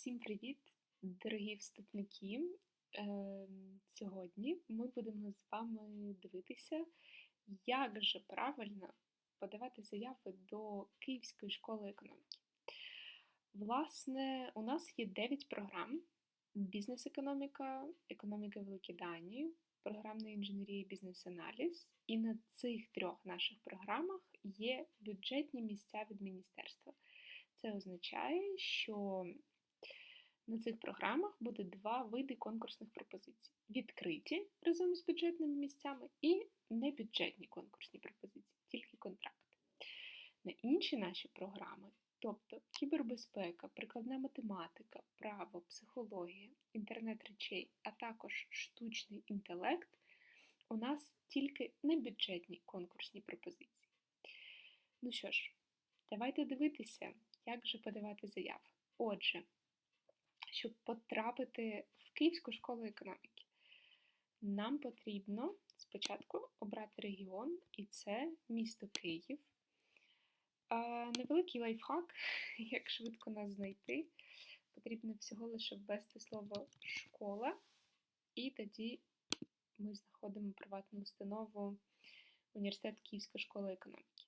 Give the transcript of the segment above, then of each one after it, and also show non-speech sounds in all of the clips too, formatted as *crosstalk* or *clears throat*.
Всім привіт, дорогі вступники! Ем, Сьогодні ми будемо з вами дивитися, як же правильно подавати заяви до Київської школи економіки. Власне, у нас є 9 програм: бізнес-економіка, економіка великі дані, програмна інженерія, бізнес-аналіз. І на цих трьох наших програмах є бюджетні місця від міністерства. Це означає, що на цих програмах буде два види конкурсних пропозицій: відкриті разом з бюджетними місцями і небюджетні конкурсні пропозиції, тільки контракти. На інші наші програми, тобто кібербезпека, прикладна математика, право, психологія, інтернет речей, а також штучний інтелект, у нас тільки небюджетні конкурсні пропозиції. Ну що ж, давайте дивитися, як же подавати заяви. Отже, щоб потрапити в Київську школу економіки, нам потрібно спочатку обрати регіон, і це місто Київ. Невеликий лайфхак, *laughs* як швидко нас знайти. Потрібно всього лише ввести слово школа, і тоді ми знаходимо приватну установу Університет Київська школа економіки.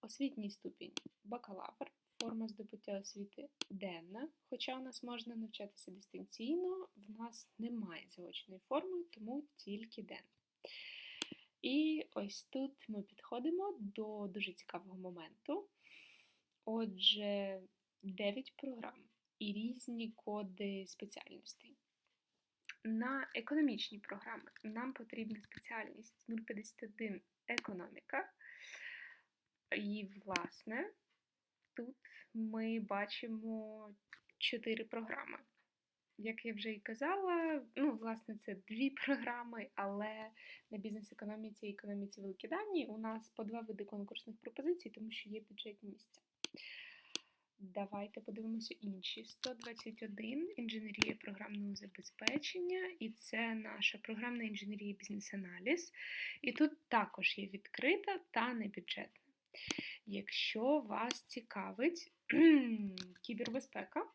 Освітній ступінь бакалавр, форма здобуття освіти денна. Хоча у нас можна навчатися дистанційно, в нас немає заочної форми, тому тільки денна. І ось тут ми підходимо до дуже цікавого моменту. Отже, 9 програм і різні коди спеціальностей. На економічні програми нам потрібна спеціальність 051 економіка. І, власне, тут ми бачимо 4 програми. Як я вже і казала, ну, власне, це дві *laughs* програми, але на бізнес-економіці і економіці великі дані у нас по два види конкурсних пропозицій, тому що є бюджетні місця. Давайте подивимося інші. 121 інженерія програмного забезпечення, і це наша програмна інженерія бізнес-аналіз. І тут також є відкрита та небюджетна. Якщо вас цікавить *clears throat* кібербезпека,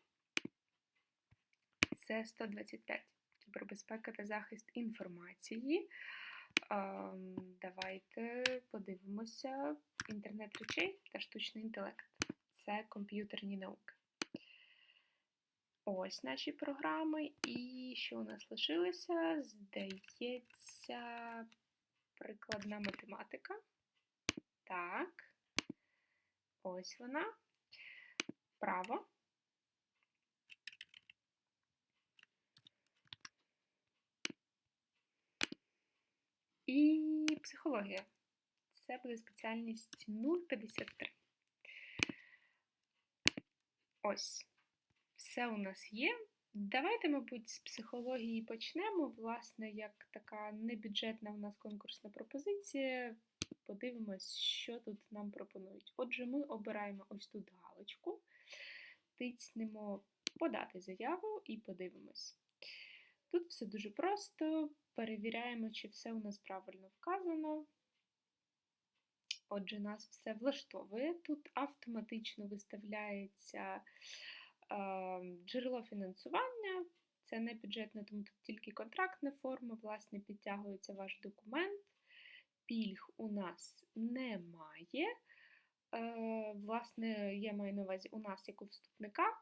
це 125 кібербезпека та захист інформації. Давайте подивимося інтернет речей та штучний інтелект. Це комп'ютерні науки. Ось наші програми. І що у нас лишилося? Здається, прикладна математика. Так. Ось вона. Право. І психологія. Це буде спеціальність 053. Ось, все у нас є. Давайте, мабуть, з психології почнемо. Власне, як така небюджетна у нас конкурсна пропозиція. Подивимось, що тут нам пропонують. Отже, ми обираємо ось тут галочку, тицнемо подати заяву і подивимось. Тут все дуже просто. Перевіряємо, чи все у нас правильно вказано. Отже, нас все влаштовує. Тут автоматично виставляється е, джерело фінансування, це не бюджетне, тому тут тільки контрактна форма, власне, підтягується ваш документ. Пільг у нас немає. Е, власне, я маю на увазі у нас як у вступника.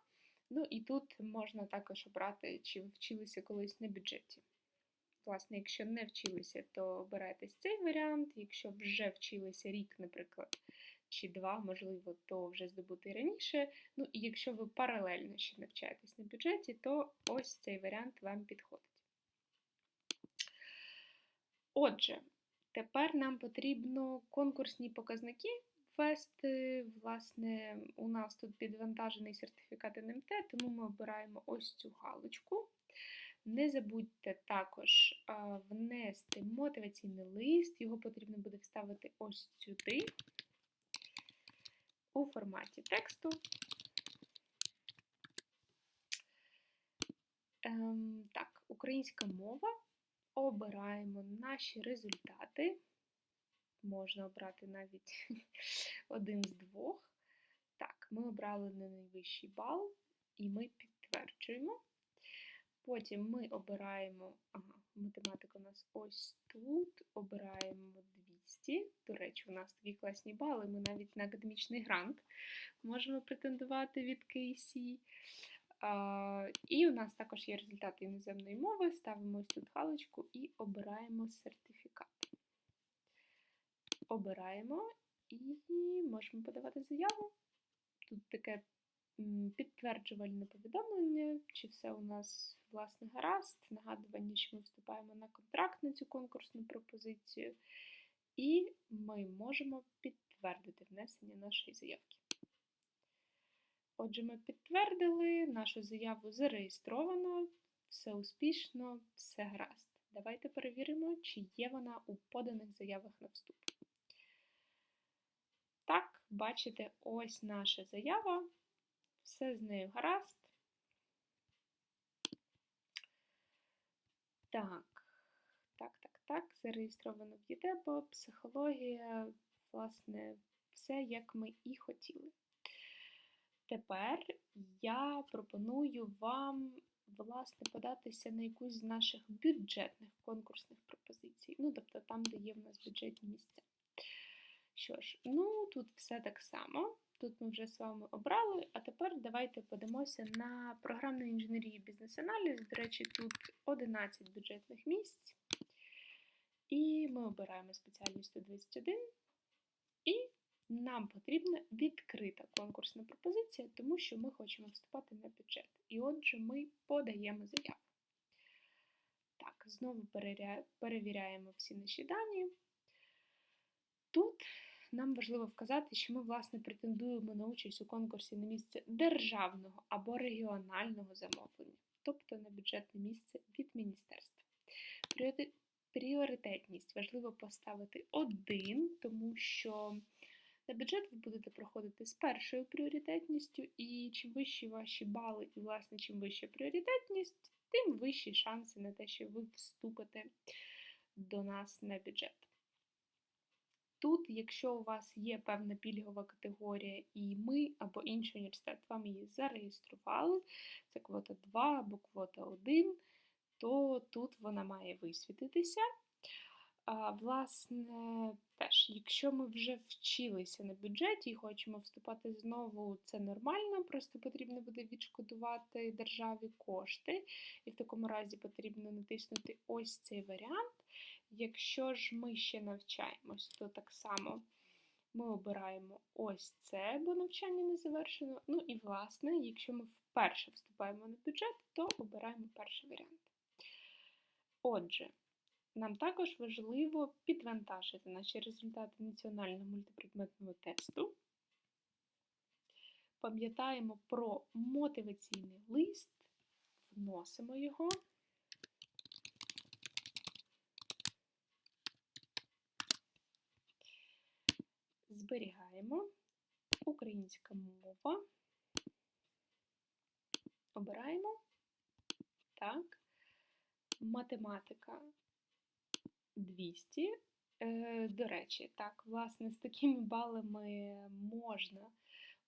Ну і тут можна також обрати, чи вчилися колись на бюджеті. Власне, якщо не вчилися, то обирайте цей варіант. Якщо вже вчилися рік, наприклад, чи два, можливо, то вже здобути раніше. Ну і якщо ви паралельно ще навчаєтесь на бюджеті, то ось цей варіант вам підходить. Отже, тепер нам потрібно конкурсні показники ввести. Власне, у нас тут підвантажений сертифікат НМТ, тому ми обираємо ось цю галочку. Не забудьте також внести мотиваційний лист, його потрібно буде вставити ось сюди, у форматі тексту. Ем, так, українська мова. Обираємо наші результати. Можна обрати навіть *laughs* один з двох. Так, ми обрали не найвищий бал, і ми підтверджуємо. Потім ми обираємо, ага, математика у нас ось тут, обираємо 200. До речі, у нас такі класні бали, ми навіть на академічний грант можемо претендувати від KC. І у нас також є результати іноземної мови. Ставимо ось тут галочку і обираємо сертифікат. Обираємо і можемо подавати заяву. Тут таке підтверджувальне повідомлення, чи все у нас власне гаразд, нагадування, що ми вступаємо на контракт на цю конкурсну пропозицію, і ми можемо підтвердити внесення нашої заявки. Отже, ми підтвердили, нашу заяву зареєстровано, все успішно, все гаразд. Давайте перевіримо, чи є вона у поданих заявах на вступ. Так, бачите, ось наша заява, все з нею гаразд. Так, так, так, так, зареєстровано в ЄДЕБО, психологія, власне, все, як ми і хотіли. Тепер я пропоную вам, власне, податися на якусь з наших бюджетних конкурсних пропозицій. Ну, тобто там, де є в нас бюджетні місця. Що ж, ну тут все так само. Тут ми вже з вами обрали, а тепер давайте подивимося на програмну інженерію бізнес-аналіз. До речі, тут 11 бюджетних місць. І ми обираємо спеціальність 121. І нам потрібна відкрита конкурсна пропозиція, тому що ми хочемо вступати на бюджет. І отже, ми подаємо заяву. Так, знову перевіряємо всі наші дані. Тут нам важливо вказати, що ми, власне, претендуємо на участь у конкурсі на місце державного або регіонального замовлення, тобто на бюджетне місце від міністерства. Пріоритетність важливо поставити один, тому що на бюджет ви будете проходити з першою пріоритетністю, і чим вищі ваші бали, і, власне, чим вища пріоритетність, тим вищі шанси на те, що ви вступите до нас на бюджет. Тут, якщо у вас є певна пільгова категорія, і ми або інший університет вам її зареєстрували, це квота 2 або квота 1, то тут вона має висвітитися. А, Власне, теж, якщо ми вже вчилися на бюджеті і хочемо вступати знову, це нормально, просто потрібно буде відшкодувати державі кошти, і в такому разі потрібно натиснути ось цей варіант. Якщо ж ми ще навчаємось, то так само ми обираємо ось це, бо навчання не завершено. Ну і, власне, якщо ми вперше вступаємо на бюджет, то обираємо перший варіант. Отже, нам також важливо підвантажити наші результати національного мультипредметного тесту. Пам'ятаємо про мотиваційний лист, вносимо його. Зберігаємо українська мова. Обираємо. Так. Математика 200. Е, До речі, так, власне, з такими балами можна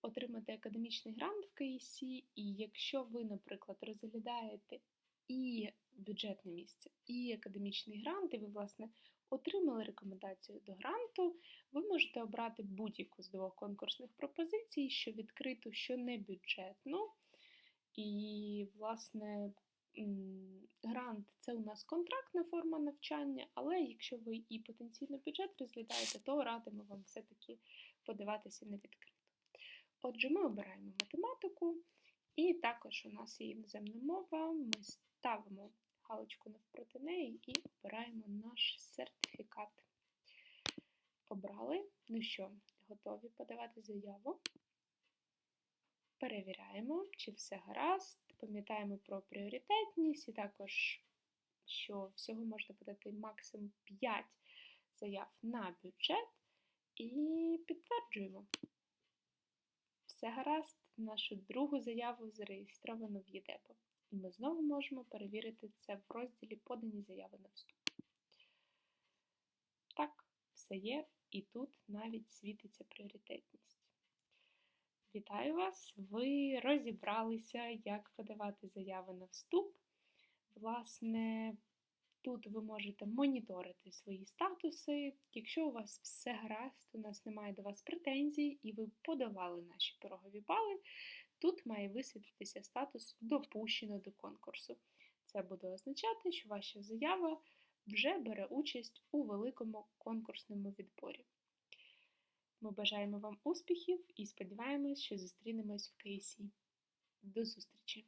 отримати академічний грант в КІСі, і якщо ви, наприклад, розглядаєте і бюджетне місце, і академічний грант, і ви, власне, отримали рекомендацію до гранту, ви можете обрати будь-яку з двох конкурсних пропозицій, що відкриту, що не бюджетну. І, власне, грант це у нас контрактна форма навчання, але якщо ви і потенційно бюджет розглядаєте, то радимо вам все-таки подаватися на відкриту. Отже, ми обираємо математику, і також у нас є іноземна мова. Ми ставимо галочку навпроти неї і обираємо наш сертифікат. Обрали. Ну що, готові подавати заяву. Перевіряємо, чи все гаразд. Пам'ятаємо про пріоритетність і також, що всього можна подати максимум 5 заяв на бюджет. І підтверджуємо. Все гаразд, нашу другу заяву зареєстровано в ЄДЕПО. І ми знову можемо перевірити це в розділі Подані заяви на вступ. Так, все є, і тут навіть світиться пріоритетність. Вітаю вас! Ви розібралися, як подавати заяви на вступ. Власне, тут ви можете моніторити свої статуси. Якщо у вас все гаразд, у нас немає до вас претензій, і ви подавали наші порогові бали, тут має висвітитися статус допущено до конкурсу. Це буде означати, що ваша заява вже бере участь у великому конкурсному відборі. Ми бажаємо вам успіхів і сподіваємось, що зустрінемось в КСІ. До зустрічі!